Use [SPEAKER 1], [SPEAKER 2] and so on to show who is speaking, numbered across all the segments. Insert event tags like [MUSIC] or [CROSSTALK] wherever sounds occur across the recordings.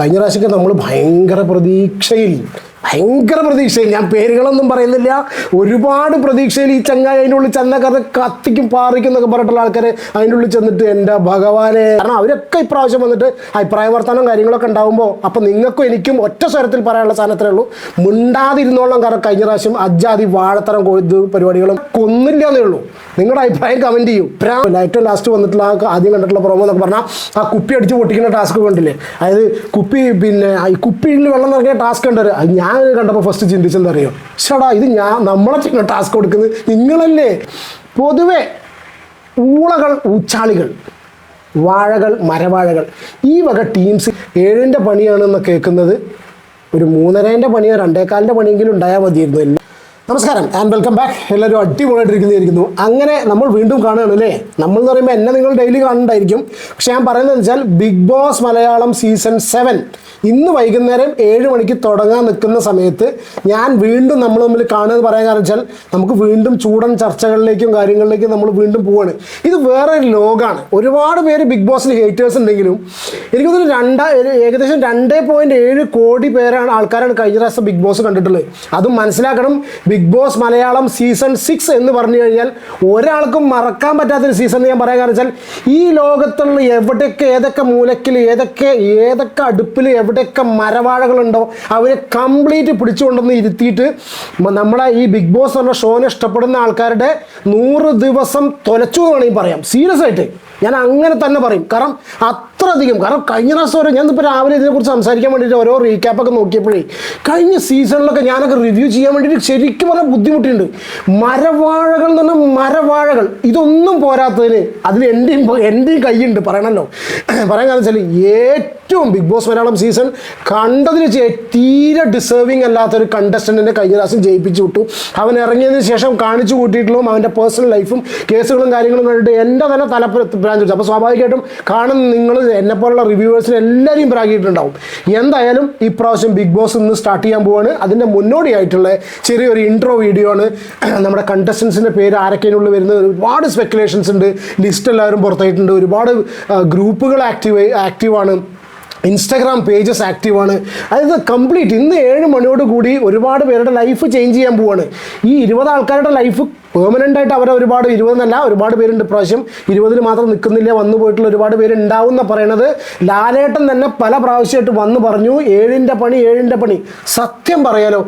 [SPEAKER 1] കഴിഞ്ഞ പ്രാവശ്യമൊക്കെ നമ്മൾ ഭയങ്കര പ്രതീക്ഷയിൽ ഭയങ്കര പ്രതീക്ഷയിൽ. ഞാൻ പേരുകളൊന്നും പറയുന്നില്ല. ഒരുപാട് പ്രതീക്ഷയിൽ ഈ ചങ്ങായി അതിന്റെ ഉള്ളിൽ ചെന്ന കഥ കത്തിക്കും പാറിക്കും എന്നൊക്കെ പറഞ്ഞിട്ടുള്ള ആൾക്കാർ അതിന്റെ ഉള്ളിൽ ചെന്നിട്ട് എന്റെ ഭഗവാനെ. കാരണം അവരൊക്കെ ഇപ്രാവശ്യം വന്നിട്ട് അഭിപ്രായ വർത്തമാനം കാര്യങ്ങളൊക്കെ ഉണ്ടാകുമ്പോൾ അപ്പം നിങ്ങൾക്കും എനിക്കും ഒറ്റ സ്വരത്തിൽ പറയാനുള്ള സാധനത്തിലേ ഉള്ളൂ. മിണ്ടാതിരുന്നോളം കാരണം കഴിഞ്ഞ പ്രാവശ്യം അജാതി വാഴത്തരം കൊഴുത് പരിപാടികളും കൊന്നില്ല എന്നേ ഉള്ളൂ. നിങ്ങളുടെ അഭിപ്രായം കമന്റ് ചെയ്യൂ. ഏറ്റവും ലാസ്റ്റ് വന്നിട്ടുള്ള ആദ്യം കണ്ടിട്ടുള്ള പ്രൊമോ എന്നൊക്കെ പറഞ്ഞാൽ ആ കുപ്പി അടിച്ച് പൊട്ടിക്കുന്ന ടാസ്ക് കണ്ടില്ലേ? അതായത് കുപ്പി പിന്നെ ഈ കുപ്പിയിൽ വെള്ളം നിറങ്ങിയ ടാസ്ക് ഉണ്ട് അത് ഞാൻ കണ്ടപ്പോൾ ഫസ്റ്റ് ചിന്തിച്ചെന്താ അറിയോ? ചേടാ ഇത് ഞാൻ നമ്മളെ ടാസ്ക് കൊടുക്കുന്നത് നിങ്ങളല്ലേ? പൊതുവെ ഊളകൾ ഊച്ചാളികൾ വാഴകൾ മരവാഴകൾ ഈ വക ടീംസ് ഏഴിന്റെ പണിയാണെന്ന് കേൾക്കുന്നത് ഒരു മൂന്നരേന്റെ പണിയോ രണ്ടേക്കാലിന്റെ പണിയെങ്കിലും ഉണ്ടായാൽ മതിയായിരുന്നു. നമസ്കാരം ആൻഡ് വെൽക്കം ബാക്ക് എല്ലാവരും അടിപൊളിയായിട്ടിരിക്കുന്നതായിരിക്കുന്നു. അങ്ങനെ നമ്മൾ വീണ്ടും കാണുകയാണ് അല്ലേ നമ്മൾ എന്ന് പറയുമ്പോൾ എന്നെ നിങ്ങൾ ഡെയിലി കാണുന്നുണ്ടായിരിക്കും. പക്ഷെ ഞാൻ പറയുന്നത് വെച്ചാൽ Bigg Boss Malayalam season seven ഇന്ന് വൈകുന്നേരം ഏഴ് മണിക്ക് തുടങ്ങാൻ നിൽക്കുന്ന സമയത്ത് ഞാൻ വീണ്ടും നമ്മൾ തമ്മിൽ കാണുക എന്ന് പറയാൻ കാരണം വെച്ചാൽ നമുക്ക് വീണ്ടും ചൂടൻ ചർച്ചകളിലേക്കും കാര്യങ്ങളിലേക്കും നമ്മൾ വീണ്ടും പോവാണ്. ഇത് വേറെ ഒരു ലോകമാണ് ഒരുപാട് പേര് ബിഗ് ബോസിൽ ഹേറ്റേഴ്സ് ഉണ്ടെങ്കിലും എനിക്ക് തോന്നുന്നു രണ്ടാ ഏകദേശം രണ്ടേ പോയിന്റ് ഏഴ് കോടി പേരാണ് ആൾക്കാരാണ് കഴിഞ്ഞ പ്രാവശ്യം ബിഗ് ബോസ് കണ്ടിട്ടുള്ളത്. അതും മനസ്സിലാക്കണം Bigg Boss Malayalam season six എന്ന് പറഞ്ഞു കഴിഞ്ഞാൽ ഒരാൾക്കും മറക്കാൻ പറ്റാത്തൊരു സീസൺ എന്ന് ഞാൻ പറയാൻ കാരണം വെച്ചാൽ ഈ ലോകത്തുള്ള എവിടെയൊക്കെ ഏതൊക്കെ മൂലക്കിൽ ഏതൊക്കെ ഏതൊക്കെ അടുപ്പിൽ എവിടെയൊക്കെ മരവാഴകളുണ്ടോ അവരെ കംപ്ലീറ്റ് പിടിച്ചുകൊണ്ടെന്ന് ഇരുത്തിയിട്ട് നമ്മളെ ഈ ബിഗ് ബോസ് എന്ന ഷോനെ ഇഷ്ടപ്പെടുന്ന ആൾക്കാരുടെ നൂറ് ദിവസം തൊലച്ചു എന്ന് വേണമെങ്കിൽ പറയാം. സീരിയസ് ആയിട്ട്. ഞാൻ അങ്ങനെ തന്നെ പറയും. കാരണം അത്രയധികം കാരണം കഴിഞ്ഞ പ്രാവശ്യം വരെ ഞാൻ ഇപ്പോൾ രാവിലെ ഇതിനെക്കുറിച്ച് സംസാരിക്കാൻ വേണ്ടിയിട്ട് ഓരോ റീക്യാപ്പൊക്കെ നോക്കിയപ്പോഴേ കഴിഞ്ഞ സീസണിലൊക്കെ ഞാനൊക്കെ റിവ്യൂ ചെയ്യാൻ വേണ്ടിയിട്ട് ശരിക്കും പറഞ്ഞാൽ ബുദ്ധിമുട്ടുണ്ട് മരവാഴകൾ എന്ന് പറഞ്ഞാൽ മരവാഴകൾ. ഇതൊന്നും പോരാത്തതിന് അതിൽ എന്റെയും എന്റെയും കൈയുണ്ട്. പറയണല്ലോ. പറയാൻ കാരണം വെച്ചാൽ ഏറ്റവും ബിഗ് ബോസ് മലയാളം സീസൺ കണ്ടതിന് തീരെ ഡിസേർവിങ് അല്ലാത്തൊരു കണ്ടസ്റ്റന്റിനെ കഴിഞ്ഞ പ്രാവശ്യം ജയിപ്പിച്ചു വിട്ടു. അവൻ ഇറങ്ങിയതിന് ശേഷം കാണിച്ചു കൂട്ടിയിട്ടുള്ളതും അവന്റെ പേഴ്സണൽ ലൈഫും കേസുകളും കാര്യങ്ങളും കണ്ടിട്ട് എന്റെ തന്നെ തല പ്രാഞ്ച് ചോദിച്ചു അപ്പോൾ സ്വാഭാവികമായിട്ടും കാണുന്ന നിങ്ങൾ എന്നെപ്പോലുള്ള റിവ്യൂവേഴ്സിന് എല്ലാവരെയും പ്രാഗിയിട്ടുണ്ടാവും എന്തായാലും ഇപ്രാവശ്യം ബിഗ് ബോസ് ഇന്ന് സ്റ്റാർട്ട് ചെയ്യാൻ പോവാണ്. അതിന്റെ മുന്നോടിയായിട്ടുള്ള ചെറിയൊരു ഇൻട്രോ വീഡിയോ ആണ്. നമ്മുടെ കണ്ടസ്റ്റൻസിന്റെ പേര് ആരൊക്കെയുള്ള വരുന്നത്? ഒരുപാട് സ്പെക്കുലേഷൻസ് ഉണ്ട്. ലിസ്റ്റ് എല്ലാവരും പുറത്തായിട്ടുണ്ട്. ഒരുപാട് ഗ്രൂപ്പുകൾ ആക്റ്റീവ് ആക്റ്റീവാണ് ഇൻസ്റ്റാഗ്രാം പേജസ് ആക്റ്റീവാണ് അതായത് കംപ്ലീറ്റ് ഇന്ന് ഏഴ് മണിയോട് കൂടി ഒരുപാട് പേരുടെ ലൈഫ് ചേഞ്ച് ചെയ്യാൻ പോവാണ്. ഈ ഇരുപത് ആൾക്കാരുടെ ലൈഫ് പെർമനന്റ് ആയിട്ട് അവരെ ഒരുപാട് ഇരുപതെന്നല്ല ഒരുപാട് പേരുണ്ട് പ്രാവശ്യം ഇരുപതിൽ മാത്രം നിൽക്കുന്നില്ല വന്നു പോയിട്ടുള്ള ഒരുപാട് പേര് ഉണ്ടാവും എന്ന് പറയണത്. ലാലേട്ടൻ തന്നെ പല പ്രാവശ്യമായിട്ട് വന്ന് പറഞ്ഞു ഏഴിന്റെ പണി ഏഴിന്റെ പണി. സത്യം പറയാലോ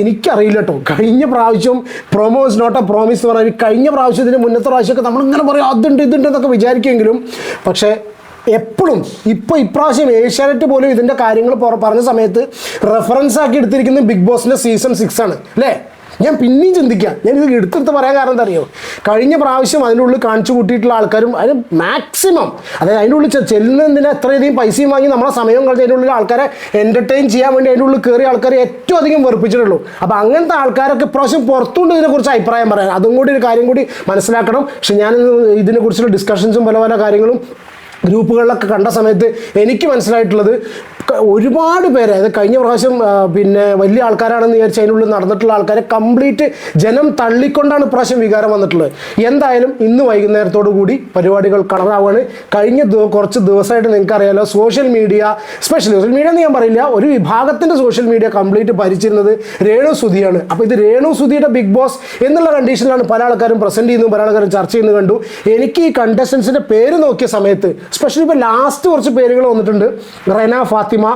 [SPEAKER 1] എനിക്കറിയില്ല കേട്ടോ കഴിഞ്ഞ പ്രാവശ്യം പ്രൊമോസ് നോട്ട് എ പ്രോമിസ് എന്ന് പറഞ്ഞാൽ കഴിഞ്ഞ പ്രാവശ്യത്തിന് മുന്നത്തെ പ്രാവശ്യമൊക്കെ നമ്മളിങ്ങനെ പറയും അതുണ്ട് ഇതുണ്ട് എന്നൊക്കെ വിചാരിക്കുമെങ്കിലും പക്ഷേ എപ്പോഴും ഇപ്പോൾ ഇപ്രാവശ്യം ഏഷ്യാനെറ്റ് പോലും ഇതിന്റെ കാര്യങ്ങൾ പറഞ്ഞ സമയത്ത് റെഫറൻസ് ആക്കി എടുത്തിരിക്കുന്നത് ബിഗ് ബോസിന്റെ സീസൺ സിക്സ് ആണ് അല്ലേ? ഞാൻ പിന്നെയും ചിന്തിക്കാം. ഞാൻ ഇത് എടുത്തെടുത്ത് പറയാൻ കാരണം എന്താ അറിയോ? കഴിഞ്ഞ പ്രാവശ്യം അതിന്റെ ഉള്ളിൽ കാണിച്ചു കൂട്ടിയിട്ടുള്ള ആൾക്കാരും അതിന് മാക്സിമം അതായത് അതിന്റെ ഉള്ളിൽ ചെല്ലുന്നതിന് എത്രയധികം പൈസയും വാങ്ങി നമ്മളെ സമയം കളഞ്ഞ് അതിന്റെ ഉള്ളിൽ ആൾക്കാരെ എന്റർടൈൻ ചെയ്യാൻ വേണ്ടി അതിന്റെ ഉള്ളിൽ കയറിയ ആൾക്കാരെ ഏറ്റവും അധികം വെറുപ്പിച്ചിട്ടുള്ളൂ. അപ്പോൾ അങ്ങനത്തെ ആൾക്കാരൊക്കെ ഇപ്രാവശ്യം പുറത്തുകൊണ്ട് ഇതിനെക്കുറിച്ച് അഭിപ്രായം പറയാൻ. അതും കൂടി ഒരു കാര്യം കൂടി മനസ്സിലാക്കണം. പക്ഷെ ഞാൻ ഇതിനെക്കുറിച്ചുള്ള ഡിസ്കഷൻസും പല പല കാര്യങ്ങളും ഗ്രൂപ്പുകളിലൊക്കെ കണ്ട സമയത്ത് എനിക്ക് മനസ്സിലായിട്ടുള്ളത് ഒരുപാട് പേര് അതായത് കഴിഞ്ഞ പ്രാവശ്യം പിന്നെ വലിയ ആൾക്കാരാണെന്ന് വിചാരിച്ച് അതിനുള്ളിൽ നടന്നിട്ടുള്ള ആൾക്കാരെ കംപ്ലീറ്റ് ജനം തള്ളിക്കൊണ്ടാണ് ഇപ്രാവശ്യം വികാരം വന്നിട്ടുള്ളത്. എന്തായാലും ഇന്ന് വൈകുന്നേരത്തോടു കൂടി പരിപാടികൾ കളറാവുകയാണ് കഴിഞ്ഞ കുറച്ച് ദിവസമായിട്ട് നിങ്ങൾക്കറിയാലോ social media special social media എന്ന് ഞാൻ പറയില്ല ഒരു വിഭാഗത്തിന്റെ സോഷ്യൽ മീഡിയ കംപ്ലീറ്റ് ഭരിച്ചിരുന്നത് രേണു സുധിയാണ്. അപ്പോൾ ഇത് രേണു സുധിയുടെ ബിഗ് ബോസ് എന്നുള്ള കണ്ടീഷനിലാണ് പല ആൾക്കാരും പ്രസന്റ് ചെയ്യുന്നു പല ആൾക്കാരും ചർച്ച ചെയ്യുന്നത് കണ്ടു. എനിക്ക് ഈ കണ്ടസ്റ്റൻസിന്റെ പേര് നോക്കിയ സമയത്ത് സ്പെഷ്യലി ഇപ്പോൾ ലാസ്റ്റ് കുറച്ച് പേരുകൾ വന്നിട്ടുണ്ട്. റെന ഫാത്തിമ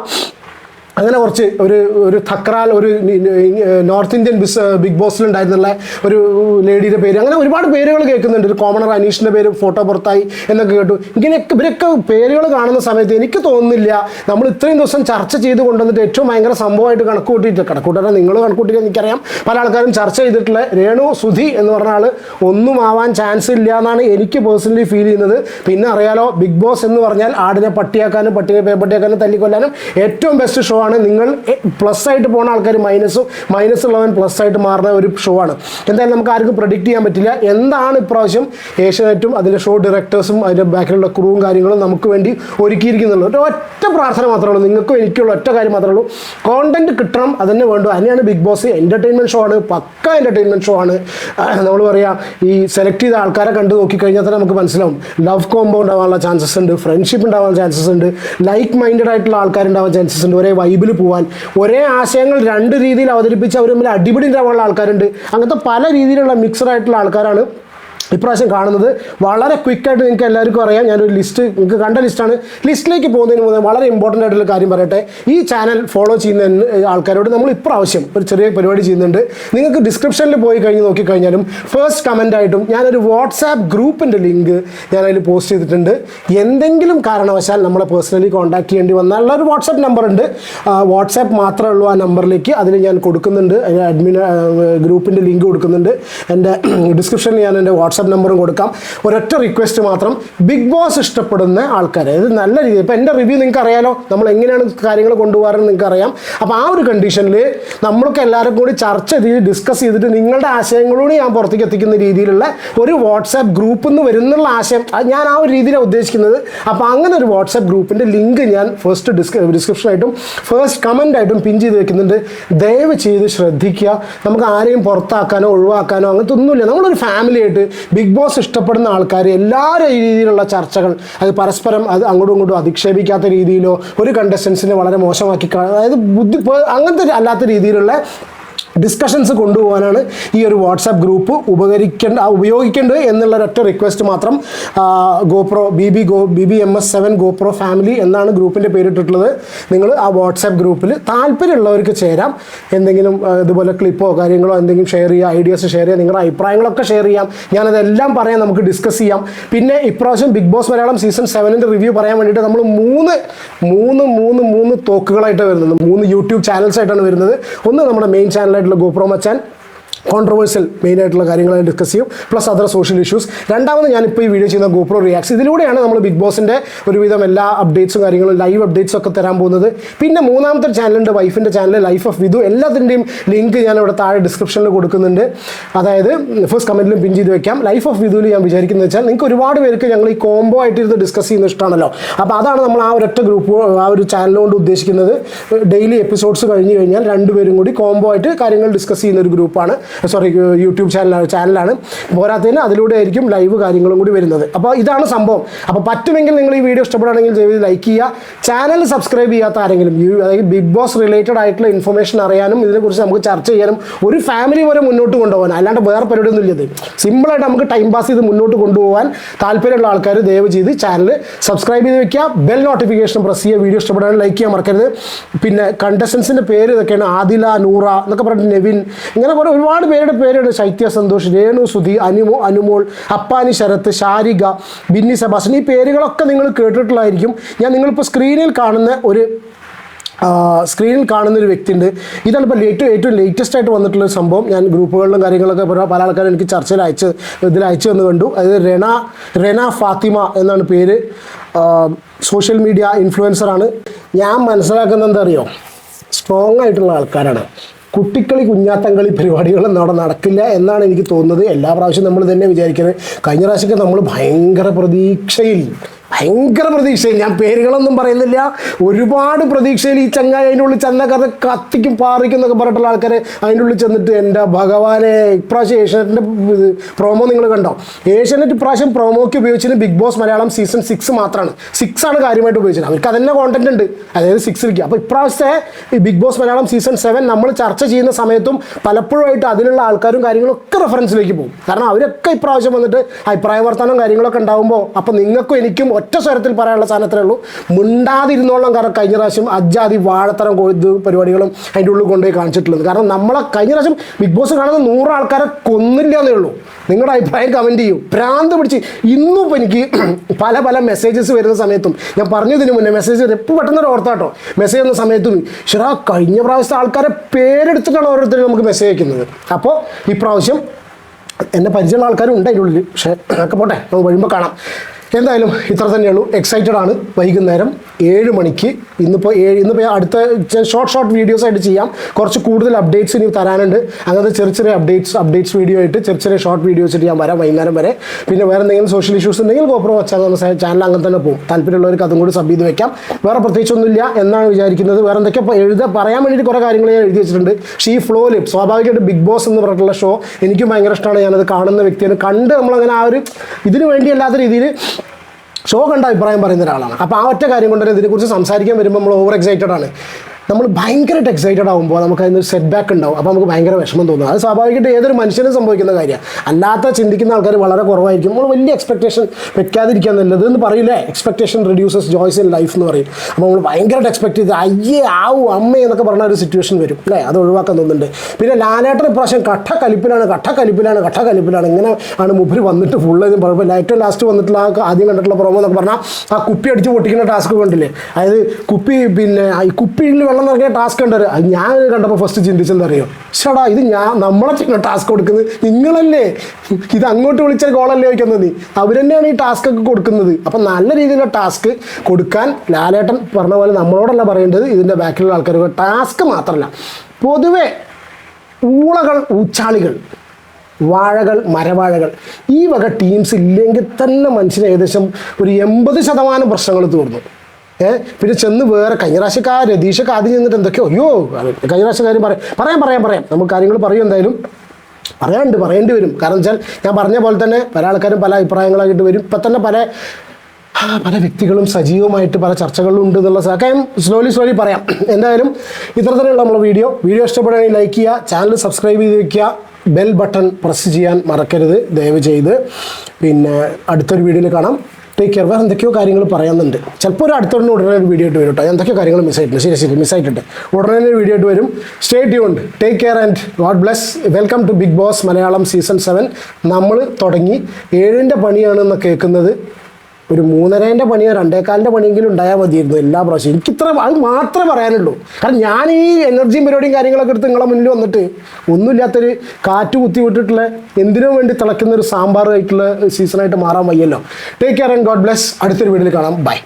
[SPEAKER 1] അങ്ങനെ കുറച്ച് ഒരു ഒരു തക്രാൽ ഒരു നോർത്ത് ഇന്ത്യൻ ബിസ് ബിഗ് ബോസിലുണ്ടായിരുന്നുള്ള ഒരു ലേഡിയുടെ പേര്. അങ്ങനെ ഒരുപാട് പേരുകൾ കേൾക്കുന്നുണ്ട്. ഒരു കോമണർ അനീഷിന്റെ പേര് ഫോട്ടോ പുറത്തായി എന്നൊക്കെ കേട്ടു. ഇങ്ങനെയൊക്കെ ഇവരൊക്കെ പേരുകൾ കാണുന്ന സമയത്ത് എനിക്ക് തോന്നുന്നില്ല നമ്മൾ ഇത്രയും ദിവസം ചർച്ച ചെയ്ത് കൊണ്ടുവന്നിട്ട് ഏറ്റവും ഭയങ്കര സംഭവമായിട്ട് കണക്ക് കൂട്ടിയിട്ട് കണക്ക് കൂട്ടാൻ നിങ്ങൾ കണക്ക് കൂട്ടിയിട്ട് എനിക്കറിയാം. പല ആൾക്കാരും ചർച്ച ചെയ്തിട്ടുള്ള രേണു സുധി എന്ന് പറഞ്ഞാൽ ഒന്നും ആവാൻ ചാൻസ് ഇല്ല എന്നാണ് എനിക്ക് പേഴ്സണലി ഫീൽ ചെയ്യുന്നത്. പിന്നെ അറിയാലോ ബിഗ് ബോസ് എന്ന് പറഞ്ഞാൽ ആടിനെ പട്ടിയാക്കാനും പട്ടിയെ പേപ്പട്ടിയാക്കാനും തല്ലിക്കൊല്ലാനും ഏറ്റവും ബെസ്റ്റ് ഷോ ആണ് നിങ്ങൾ പ്ലസ് ആയിട്ട് പോകുന്ന ആൾക്കാർ മൈനസും മൈനസ് ഉള്ളവൻ പ്ലസ് ആയിട്ട് മാറുന്ന ഒരു ഷോ ആണ് എന്തായാലും നമുക്ക് ആർക്കും പ്രഡിക്റ്റ് ചെയ്യാൻ പറ്റില്ല. എന്താണ് ഇപ്രാവശ്യം ഏഷ്യാനെറ്റും അതിന്റെ ഷോ ഡയറക്ടേഴ്സും അതിന്റെ ബാക്കിലുള്ള ക്രൂവും കാര്യങ്ങളും നമുക്ക് വേണ്ടി ഒരുക്കിയിരിക്കുന്നുള്ളൂ. ഒരു ഒറ്റ പ്രാർത്ഥന മാത്രമേ ഉള്ളൂ. നിങ്ങൾക്കും എനിക്കുള്ള ഒറ്റ കാര്യം മാത്രമേ ഉള്ളൂ. കോണ്ടന്റ് കിട്ടണം അതന്നെ വേണ്ടു. അതിനെയാണ് ബിഗ് ബോസ് എന്റർടൈൻമെന്റ് ഷോ ആണ്. പക്ക എന്റർടൈൻമെന്റ് ഷോ ആണ്. [CLEARS THROAT] നമ്മൾ പറയാ ഈ സെലക്ട് ചെയ്ത ആൾക്കാരെ കണ്ടു നോക്കിക്കഴിഞ്ഞാൽ തന്നെ നമുക്ക് മനസ്സിലാവും. ലവ് കോമ്പോ ഉണ്ടാവാനുള്ള ചാൻസസ് ഉണ്ട്. ഫ്രണ്ട്ഷിപ്പ് ഉണ്ടാവാനുള്ള ചാൻസസ് ഉണ്ട്. ലൈക്ക് മൈൻഡഡ് ആയിട്ടുള്ള ആൾക്കാരുണ്ടാവാൻ ചാൻസസ് ഉണ്ട്. ഒരേ വൈബിൽ പോകാൻ ഒരേ ആശയങ്ങൾ രണ്ട് രീതിയിൽ അവതരിപ്പിച്ച് അവർ തമ്മിൽ അടിപിടി ഉണ്ടാവാനുള്ള ആൾക്കാരുണ്ട്. അങ്ങനത്തെ പല രീതിയിലുള്ള മിക്സഡ് ആയിട്ടുള്ള ആൾക്കാരാണ് ഇപ്രാവശ്യം കാണുന്നത് വളരെ ക്വിക്കായിട്ട് നിങ്ങൾക്ക് എല്ലാവർക്കും അറിയാം. ഞാനൊരു ലിസ്റ്റ് നിങ്ങൾക്ക് കണ്ട ലിസ്റ്റാണ് ലിസ്റ്റിലേക്ക് പോകുന്നതിന് മുന്നേ വളരെ ഇമ്പോർട്ടന്റ് ആയിട്ടുള്ള കാര്യം പറയട്ടെ. ഈ ചാനൽ ഫോളോ ചെയ്യുന്ന ആൾക്കാരോട് നമ്മൾ ഇപ്രാവശ്യം ഒരു ചെറിയ പരിപാടി ചെയ്യുന്നുണ്ട്. നിങ്ങൾക്ക് ഡിസ്ക്രിപ്ഷനിൽ പോയി കഴിഞ്ഞ് നോക്കിക്കഴിഞ്ഞാലും ഫസ്റ്റ് കമന്റായിട്ടും ഞാനൊരു വാട്സാപ്പ് ഗ്രൂപ്പിന്റെ ലിങ്ക് ഞാൻ അതിൽ പോസ്റ്റ് ചെയ്തിട്ടുണ്ട്. എന്തെങ്കിലും കാരണവശാൽ നമ്മളെ പേഴ്സണലി കോൺടാക്ട് ചെയ്യേണ്ടി വന്നാൽ ഉള്ള ഒരു വാട്സാപ്പ് നമ്പർ ഉണ്ട്. വാട്സാപ്പ് മാത്രമേ ഉള്ളൂ ആ നമ്പറിലേക്ക് അതിൽ ഞാൻ കൊടുക്കുന്നുണ്ട്. അഡ്മിൻ ഗ്രൂപ്പിന്റെ ലിങ്ക് കൊടുക്കുന്നുണ്ട്. എന്റെ ഡിസ്ക്രിപ്ഷനിൽ [CLEARS THROAT] ഞാൻ എന്റെ വാട്സാപ്പ് നമ്പറും കൊടുക്കാം. ഒരൊറ്റ റിക്വസ്റ്റ് മാത്രം ബിഗ് ബോസ് ഇഷ്ടപ്പെടുന്ന ആൾക്കാർ ഇത് നല്ല രീതിയിൽ ഇപ്പോൾ എന്റെ റിവ്യൂ നിങ്ങൾക്ക് അറിയാലോ. നമ്മൾ എങ്ങനെയാണ് കാര്യങ്ങൾ കൊണ്ടുപോകാറെന്ന് നിങ്ങൾക്ക് അറിയാം. അപ്പോൾ ആ ഒരു കണ്ടീഷനിൽ നമ്മൾക്ക് എല്ലാവരും കൂടി ചർച്ച ചെയ്ത് ഡിസ്കസ് ചെയ്തിട്ട് നിങ്ങളുടെ ആശയങ്ങളോട് ഞാൻ പുറത്തേക്ക് എത്തിക്കുന്ന രീതിയിലുള്ള ഒരു വാട്സാപ്പ് ഗ്രൂപ്പ് എന്ന് വരുന്നുള്ള ആശയം. ഞാൻ ആ ഒരു രീതിയിലാണ് ഉദ്ദേശിക്കുന്നത്. അപ്പോൾ അങ്ങനെ ഒരു വാട്സാപ്പ് ഗ്രൂപ്പിന്റെ ലിങ്ക് ഞാൻ ഫസ്റ്റ് ഡിസ്ക ഡിസ്ക്രിപ്ഷനായിട്ടും ഫസ്റ്റ് കമന്റായിട്ടും പിൻ ചെയ്ത് വെക്കുന്നുണ്ട്. ദയവ് ചെയ്ത് ശ്രദ്ധിക്കുക. നമുക്ക് ആരെയും പുറത്താക്കാനോ ഒഴിവാക്കാനോ അങ്ങനത്തെ ഒന്നുമില്ല. നമ്മളൊരു ഫാമിലി ആയിട്ട് ബിഗ് ബോസ് ഇഷ്ടപ്പെടുന്ന ആൾക്കാർ എല്ലാ രീതിയിലുള്ള ചർച്ചകൾ അത് പരസ്പരം അത് അങ്ങോട്ടും ഇങ്ങോട്ടും അധിക്ഷേപിക്കാത്ത രീതിയിലോ ഒരു കണ്ടസ്റ്റൻസിനെ വളരെ മോശമാക്കി അതായത് ബുദ്ധി അങ്ങനത്തെ അല്ലാത്ത രീതിയിലുള്ള ഡിസ്കഷൻസ് കൊണ്ടുപോകാനാണ് ഈ ഒരു വാട്സാപ്പ് ഗ്രൂപ്പ് ഉപകരിക്കേണ്ട ഉപയോഗിക്കേണ്ടത് എന്നുള്ള ഒരൊറ്റ റിക്വസ്റ്റ് മാത്രം GoPro B B Go B B M S seven GoPro family എന്നാണ് ഗ്രൂപ്പിന്റെ പേരിട്ടിട്ടുള്ളത്. നിങ്ങൾ ആ വാട്സാപ്പ് ഗ്രൂപ്പിൽ താല്പര്യമുള്ളവർക്ക് ചേരാം. എന്തെങ്കിലും ഇതുപോലെ ക്ലിപ്പോ കാര്യങ്ങളോ എന്തെങ്കിലും ഷെയർ ചെയ്യുക ഐഡിയാസ് ഷെയർ ചെയ്യുക നിങ്ങളുടെ അഭിപ്രായങ്ങളൊക്കെ ഷെയർ ചെയ്യാം. ഞാനതെല്ലാം പറയാം നമുക്ക് ഡിസ്കസ് ചെയ്യാം. പിന്നെ ഇപ്രാവശ്യം ബിഗ് ബോസ് മലയാളം സീസൺ സെവനിന്റെ റിവ്യൂ പറയാൻ വേണ്ടിയിട്ട് നമ്മൾ മൂന്ന് മൂന്ന് മൂന്ന് മൂന്ന് തോക്കുകളായിട്ട് വരുന്നത്. മൂന്ന് യൂട്യൂബ് ചാനൽസ് ആയിട്ടാണ് വരുന്നത്. ഒന്ന് നമ്മുടെ മെയിൻ ചാനലായിട്ടുള്ള ഗോപ്രോ മച്ചാൻ കോൺട്രവേഴ്സ്യൽ മെയിൻ ആയിട്ടുള്ള കാര്യങ്ങൾ ഡിസ്കസ് ചെയ്യും. പ്ലസ് അതർ സോഷ്യൽ ഇഷ്യൂസ് രണ്ടാമത് ഞാനിപ്പോൾ ഈ വീഡിയോ ചെയ്യുന്ന ഗോപ്രോ റിയാക്സ് ഇതിലൂടെയാണ് നമ്മൾ ബിഗ് ബോസിന്റെ ഒരുവിധം എല്ലാ അപ്ഡേറ്റ്സും കാര്യങ്ങളും ലൈവ് അപ്ഡേറ്റ്സും ഒക്കെ തരാൻ പോകുന്നത്. പിന്നെ മൂന്നാമത്തെ ചാനലുണ്ട് വൈഫിന്റെ ചാനൽ ലൈഫ് ഓഫ് വിധു എല്ലാത്തിന്റെയും ലിങ്ക് ഞാൻ ഇവിടെ താഴെ ഡിസ്ക്രിപ്ഷനിൽ കൊടുക്കുന്നുണ്ട്. അതായത് ഫസ്റ്റ് കമന്റിലും പിൻ ചെയ്ത് വെക്കാം. ലൈഫ് ഓഫ് വിധുവിൽ ഞാൻ വിചാരിക്കുന്നത് വെച്ചാൽ നിങ്ങൾക്ക് ഒരുപാട് പേർക്ക് ഞങ്ങൾ ഈ കോംബോ ആയിട്ടിരുന്ന് ഡിസ്കസ് ചെയ്യുന്ന ഇഷ്ടമാണല്ലോ അപ്പോൾ അതാണ് നമ്മൾ ആ ഒരൊറ്റ ഗ്രൂപ്പ് ആ ഒരു ചാനലുകൊണ്ട് ഉദ്ദേശിക്കുന്നത്. ഡെയിലി എപ്പിസോഡ്സ് കഴിഞ്ഞ് കഴിഞ്ഞാൽ രണ്ടുപേരും കൂടി കോംബോ ആയിട്ട് കാര്യങ്ങൾ ഡിസ്കസ് ചെയ്യുന്ന ഒരു ഗ്രൂപ്പാണ് സോറി യൂട്യൂബ് ചാനലാണ് ചാനലാണ് പോരാത്തതിന് അതിലൂടെ ആയിരിക്കും ലൈവ് കാര്യങ്ങളും കൂടി വരുന്നത്. അപ്പോൾ ഇതാണ് സംഭവം. അപ്പോൾ പറ്റുമെങ്കിൽ നിങ്ങൾ ഈ വീഡിയോ ഇഷ്ടപ്പെടുകയാണെങ്കിൽ ദയവ് ലൈക്ക് ചെയ്യുക. ചാനൽ സബ്സ്ക്രൈബ് ചെയ്യാത്ത ആരെങ്കിലും അതായത് ബിഗ് ബോസ് റിലേറ്റഡ് ആയിട്ടുള്ള ഇൻഫർമേഷൻ അറിയാനും ഇതിനെക്കുറിച്ച് നമുക്ക് ചർച്ച ചെയ്യാനും ഒരു ഫാമിലി വരെ മുന്നോട്ട് കൊണ്ടുപോകാൻ അല്ലാണ്ട് വേറെ പരിപാടിയൊന്നും ഇല്ലത് സിമ്പിളായിട്ട് നമുക്ക് ടൈം പാസ് ചെയ്ത് മുന്നോട്ട് കൊണ്ടുപോകാൻ താല്പര്യമുള്ള ആൾക്കാർ ദയവ് ചെയ്ത് ചാനൽ സബ്സ്ക്രൈബ് ചെയ്ത് വെക്കുക. ബെൽ നോട്ടിഫിക്കേഷൻ പ്രസ് ചെയ്യുക. വീഡിയോ ഇഷ്ടപ്പെടാൻ ലൈക്ക് ചെയ്യാൻ മറക്കരുത്. പിന്നെ കണ്ടസ്റ്റൻസിന്റെ പേര് ഇതൊക്കെയാണ്. ആദില നൂറ എന്നൊക്കെ പറഞ്ഞിട്ട് നെവിൻ. ഇങ്ങനെ കുറേ ഒരുപാട് പേരുടെ പേരുണ്ട്. ശൈത്യ സന്തോഷ് രേണു സുധി അനുമോ അനുമോൾ അപ്പാനി ശരത്ത് ശാരിക ബിന്നി സെബാസ്റ്റൻ ഈ പേരുകളൊക്കെ നിങ്ങൾ കേട്ടിട്ടുള്ളതായിരിക്കും. ഞാൻ നിങ്ങളിപ്പോൾ സ്ക്രീനിൽ കാണുന്ന ഒരു സ്ക്രീനിൽ കാണുന്ന ഒരു വ്യക്തിയുണ്ട്. ഇതാണ് ഇപ്പോൾ ഏറ്റവും ഏറ്റവും ലേറ്റസ്റ്റ് ആയിട്ട് വന്നിട്ടുള്ള ഒരു സംഭവം. ഞാൻ ഗ്രൂപ്പുകളിലും കാര്യങ്ങളൊക്കെ പല ആൾക്കാരും എനിക്ക് ചർച്ചയിൽ അയച്ച് ഇതിൽ അയച്ചു എന്ന് കണ്ടു. അതായത് റെന റെന ഫാത്തിമ എന്നാണ് പേര്. സോഷ്യൽ മീഡിയ ഇൻഫ്ലുവൻസറാണ് ഞാൻ മനസ്സിലാക്കുന്നത് എന്താ അറിയോ? സ്ട്രോങ് ആയിട്ടുള്ള ആൾക്കാരാണ്. കുട്ടിക്കളി കുഞ്ഞാത്തങ്കളി പരിപാടികളൊന്നും അവിടെ നടക്കില്ല എന്നാണ് എനിക്ക് തോന്നുന്നത്. എല്ലാ പ്രാവശ്യവും നമ്മൾ തന്നെ വിചാരിക്കുന്നത് കഴിഞ്ഞ പ്രാവശ്യമൊക്കെ നമ്മൾ ഭയങ്കര പ്രതീക്ഷയിൽ ഭയങ്കര പ്രതീക്ഷയിൽ. ഞാൻ പേരുകളൊന്നും പറയുന്നില്ല. ഒരുപാട് പ്രതീക്ഷയിൽ ഈ ചങ്ങായി അതിന്റെ ഉള്ളിൽ ചെന്ന കഥ കത്തിക്കും പാറിക്കും എന്നൊക്കെ പറഞ്ഞിട്ടുള്ള ആൾക്കാർ അതിന്റെ ഉള്ളിൽ ചെന്നിട്ട് എന്റെ ഭഗവാനെ ഇപ്രാവശ്യം ഏഷ്യാനെറ്റിന്റെ പ്രോമോ നിങ്ങൾ കണ്ടോ? ഏഷ്യാനെറ്റ് ഇപ്രാവശ്യം പ്രോമോക്ക് ഉപയോഗിച്ചത് Bigg Boss Malayalam season six മാത്രമാണ് സിക്സ് ആണ് കാര്യമായിട്ട് ഉപയോഗിച്ചത് അവർക്ക് അതന്നെ കോണ്ടന്റ് ഉണ്ട്. അതായത് സിക്സിലേക്ക് അപ്പോൾ ഇപ്രാവശ്യത്തെ ഈ Bigg Boss Malayalam season seven നമ്മൾ ചർച്ച ചെയ്യുന്ന സമയത്തും പലപ്പോഴായിട്ട് അതിലുള്ള ആൾക്കാരും കാര്യങ്ങളും ഒക്കെ റെഫറൻസിലേക്ക് പോകും. കാരണം അവരൊക്കെ ഇപ്രാവശ്യം വന്നിട്ട് അഭിപ്രായ വർത്തമാനം കാര്യങ്ങളൊക്കെ ഉണ്ടാകുമ്പോൾ അപ്പോൾ നിങ്ങൾക്കും എനിക്കും ഒറ്റ സ്വരത്തിൽ പറയാനുള്ള സാധനത്രേ ഉള്ളൂ. മിണ്ടാതിരുന്നോളം കാരണം കഴിഞ്ഞ പ്രാവശ്യം അജാതി വാഴത്തരം കൊയ്ത് പരിപാടികളും അതിന്റെ ഉള്ളിൽ കൊണ്ടുപോയി കാണിച്ചിട്ടുള്ളത്. കാരണം നമ്മളെ കഴിഞ്ഞ പ്രാവശ്യം ബിഗ് ബോസ് കാണുന്ന നൂറ് ആൾക്കാരെ കൊന്നില്ല എന്നേ ഉള്ളൂ. നിങ്ങളുടെ അഭിപ്രായം കമന്റ് ചെയ്യൂ. ഭ്രാന്ത് പിടിച്ച് ഇന്നും എനിക്ക് [CLEARS THROAT] പല പല മെസ്സേജസ് വരുന്ന സമയത്തും ഞാൻ പറഞ്ഞതിന് മുന്നേ മെസ്സേജ് എപ്പോൾ പെട്ടെന്ന് ഒരു ഓർത്താട്ടോ മെസ്സേജ് വന്ന സമയത്തും ശരാ കഴിഞ്ഞ പ്രാവശ്യത്തെ ആൾക്കാരെ പേരെടുത്തിട്ടാണ് ഓരോരുത്തരും നമുക്ക് മെസ്സേജ് അയക്കുന്നത്. അപ്പോൾ ഇപ്രാവശ്യം എന്നെ പരിചയമുള്ള ആൾക്കാരും ഉണ്ട് അതിന്റെ ഉള്ളിൽ പക്ഷേ അതൊക്കെ പോട്ടെ നമുക്ക് വരുമ്പോൾ കാണാം. എന്തായാലും ഇത്ര തന്നെയുള്ളൂ. എക്സൈറ്റഡ് ആണ്. വൈകുന്നേരം ഏഴ് മണിക്ക് ഇന്നിപ്പോൾ ഏഴ് ഇന്നിപ്പോൾ അടുത്ത ഷോർട്ട് ഷോർട്ട് വീഡിയോസ് ആയിട്ട് ചെയ്യാം. കുറച്ച് കൂടുതൽ അപ്ഡേറ്റ്സ് ഇനി തരാനുണ്ട്. അങ്ങനത്തെ ചെറിയ ചെറിയ അപ്ഡേറ്റ്സ് അപ്ഡേറ്റ്സ് വീഡിയോ ആയിട്ട് ചെറിയ ചെറിയ ഷോർട്ട് വീഡിയോസ് ആയിട്ട് ഞാൻ വരാം വൈകുന്നേരം വരെ. പിന്നെ വേറെ എന്തെങ്കിലും സോഷ്യൽ ഇഷ്യൂസ് ഉണ്ടെങ്കിൽ ഗോപ്രോ വച്ചാൽ ചാനൽ അങ്ങനെ തന്നെ പോകും. താല്പര്യമുള്ളവർക്ക് അതും കൂടി സബ് ചെയ്ത് വെക്കാം. വേറെ പ്രത്യേകിച്ചൊന്നുമില്ല എന്നാണ് വിചാരിക്കുന്നത്. വേറെ എന്തൊക്കെ എഴുതാൻ എഴുതാ പറയാൻ വേണ്ടിയിട്ട് കുറേ കാര്യങ്ങൾ ഞാൻ എഴുതി വെച്ചിട്ടുണ്ട്. പക്ഷേ ഈ ഫ്ലോയിൽ സ്വാഭാവികമായിട്ട് ബിഗ് ബോസ് എന്ന് പറഞ്ഞിട്ടുള്ള ഷോ എനിക്കും ഭയങ്കര ഇഷ്ടമാണ്. ഞാനത് കാണുന്ന വ്യക്തിയാണ്. കണ്ട് നമ്മളങ്ങനെ ആ ഒരു ഇതിനു വേണ്ടിയല്ലാത്ത രീതിയിൽ ഷോ കണ്ട അഭിപ്രായം പറയുന്ന ഒരാളാണ്. അപ്പോൾ ആ ഒറ്റ കാര്യം കൊണ്ട് തന്നെ ഇതിനെക്കുറിച്ച് സംസാരിക്കാൻ വരുമ്പോൾ നമ്മൾ ഓവർ എക്സൈറ്റഡ് ആണ്. നമ്മൾ ഭയങ്കരമായിട്ട് എക്സൈറ്റഡ് ആകുമ്പോൾ നമുക്ക് അതിനൊരു സെറ്റ് ബാക്ക് ഉണ്ടാവും. അപ്പോൾ നമുക്ക് ഭയങ്കര വിഷമം തോന്നും. അത് സ്വാഭാവികമായിട്ട് ഏതൊരു മനുഷ്യനും സംഭവിക്കുന്ന കാര്യമാണ് അല്ലാത്ത ചിന്തിക്കുന്ന ആൾക്കാർ വളരെ കുറവായിരിക്കും. നമ്മൾ വലിയ എക്സ്പെക്ടേഷൻ വെക്കാതിരിക്കാൻ നല്ലത് എന്ന് പറയില്ലേ? Expectation reduces joys in life എന്ന് പറയും. അപ്പോൾ നമ്മൾ ഭയങ്കരമായിട്ട് എക്സ്പെക്ട് ചെയ്ത് അയ്യേ ആവു അമ്മേ എന്നൊക്കെ പറഞ്ഞ ഒരു സിറ്റുവേഷൻ വരും. അല്ലേ? അത് ഒഴിവാക്കാൻ തോന്നുന്നുണ്ട്. പിന്നെ ലാലേട്ടൻ ഇപ്രാവശ്യം കട്ട കലിപ്പിലാണ് കട്ട കലിപ്പിലാണ് കട്ട കലിപ്പിലാണ് ഇങ്ങനെ ആണ് മുമ്പിൽ വന്നിട്ട് ഫുള്ള് കുഴപ്പമില്ല ഏറ്റവും ലാസ്റ്റ് വന്നിട്ടുള്ള ആദ്യം കണ്ടിട്ടുള്ള പ്രൊമോ എന്നൊക്കെ പറഞ്ഞാൽ ആ കുപ്പി അടിച്ച് പൊട്ടിക്കുന്ന ടാസ്ക് കണ്ടില്ലേ? അതായത് കുപ്പി പിന്നെ ഈ കുപ്പിയിൽ വെള്ളം നിറക്കിയ ടാസ്ക് അത് ഞാൻ കണ്ടപ്പോൾ ഫസ്റ്റ് ചിന്തിച്ചെന്നറിയോ ചേടാ ഇത് ഞാൻ നമ്മളെ ടാസ്ക് കൊടുക്കുന്നത് നിങ്ങളല്ലേ. ഇത് അങ്ങോട്ട് വിളിച്ച കോളല്ലേ വയ്ക്കുന്നത് അവർ തന്നെയാണ് ഈ ടാസ്ക് ഒക്കെ കൊടുക്കുന്നത്. അപ്പം നല്ല രീതിയിലുള്ള ടാസ്ക് കൊടുക്കാൻ ലാലേട്ടൻ പറഞ്ഞ പോലെ നമ്മളോടല്ല പറയേണ്ടത് ഇതിന്റെ ബാക്കിലുള്ള ആൾക്കാർക്ക് ടാസ്ക് മാത്രമല്ല പൊതുവെ ഊളകൾ ഊച്ചാളികൾ വാഴകൾ മരവാഴകൾ ഈ വക ടീംസ് ഇല്ലെങ്കിൽ തന്നെ മനുഷ്യന് ഏകദേശം ഒരു എൺപത് ശതമാനം പ്രശ്നങ്ങൾ തീർന്നു. ഏ? പിന്നെ ചെന്ന് വേറെ കഴിഞ്ഞ പ്രാവശ്യമൊക്കെ ആ രതീഷൊക്കെ ആദ്യം ചെന്നിട്ട് എന്തൊക്കെയോ? അയ്യോ കഴിഞ്ഞ പ്രാവശ്യം കാര്യം പറയാം പറയാം പറയാം. പറയാം നമുക്ക് കാര്യങ്ങൾ പറയും എന്തായാലും. പറയാനുണ്ട് പറയേണ്ടി വരും. കാരണം വെച്ചാൽ ഞാൻ പറഞ്ഞ പോലെ തന്നെ പല ആൾക്കാരും പല അഭിപ്രായങ്ങളായിട്ട് വരും. ഇപ്പം തന്നെ പല പല വ്യക്തികളും സജീവമായിട്ട് പല ചർച്ചകളും ഉണ്ട് എന്നുള്ള സഹായം സ്ലോലി സ്ലോലി പറയാം. എന്തായാലും ഇത്ര തന്നെയുള്ള നമ്മളെ വീഡിയോ. വീഡിയോ ഇഷ്ടപ്പെടുകയാണെങ്കിൽ ലൈക്ക് ചെയ്യുക ചാനൽ സബ്സ്ക്രൈബ് ചെയ്ത് വയ്ക്കുക ബെൽ ബട്ടൺ പ്രസ് ചെയ്യാൻ മറക്കരുത് ദയവ് ചെയ്ത്. പിന്നെ അടുത്തൊരു വീഡിയോയിൽ കാണാം. ടേക്ക് കെയർ വേറെ എന്തൊക്കെയോ കാര്യങ്ങൾ പറയുന്നുണ്ട് ചിലപ്പോൾ ഒരു അടുത്തോടെ ഉടനെ ഒരു വീഡിയോ ആയിട്ട് വരും കേട്ടോ എന്തൊക്കെയോ കാര്യങ്ങൾ മിസ് ആയിട്ടുണ്ട്. ശരി ശരി മിസ് ആയിട്ടുണ്ട്. ഉടനെ ഒരു വീഡിയോ ആയിട്ട് വരും. Stay tuned take care and God bless welcome to Bigg Boss Malayalam season seven നമ്മൾ തുടങ്ങി ഏഴിന്റെ പണിയാണെന്ന് കേൾക്കുന്നത് ഒരു മൂന്നരേന്റെ പണിയോ രണ്ടേക്കാലിന്റെ പണിയെങ്കിലും ഉണ്ടായാൽ മതിയായിരുന്നു എല്ലാ പ്രാവശ്യം. എനിക്കിത്ര അത് മാത്രമേ പറയാനുള്ളൂ. കാരണം ഞാൻ ഈ എനർജിയും പരിപാടിയും കാര്യങ്ങളൊക്കെ എടുത്ത് നിങ്ങളെ മുന്നിൽ വന്നിട്ട് ഒന്നുമില്ലാത്തൊരു കാറ്റ് കുത്തി വിട്ടിട്ടുള്ള എന്തിനു വേണ്ടി തിളയ്ക്കുന്ന ഒരു സാമ്പാർ ആയിട്ടുള്ള സീസണായിട്ട് മാറാൻ വയ്യല്ലോ. Take care and God bless അടുത്തൊരു വീഡിയോയിൽ കാണാം. ബൈ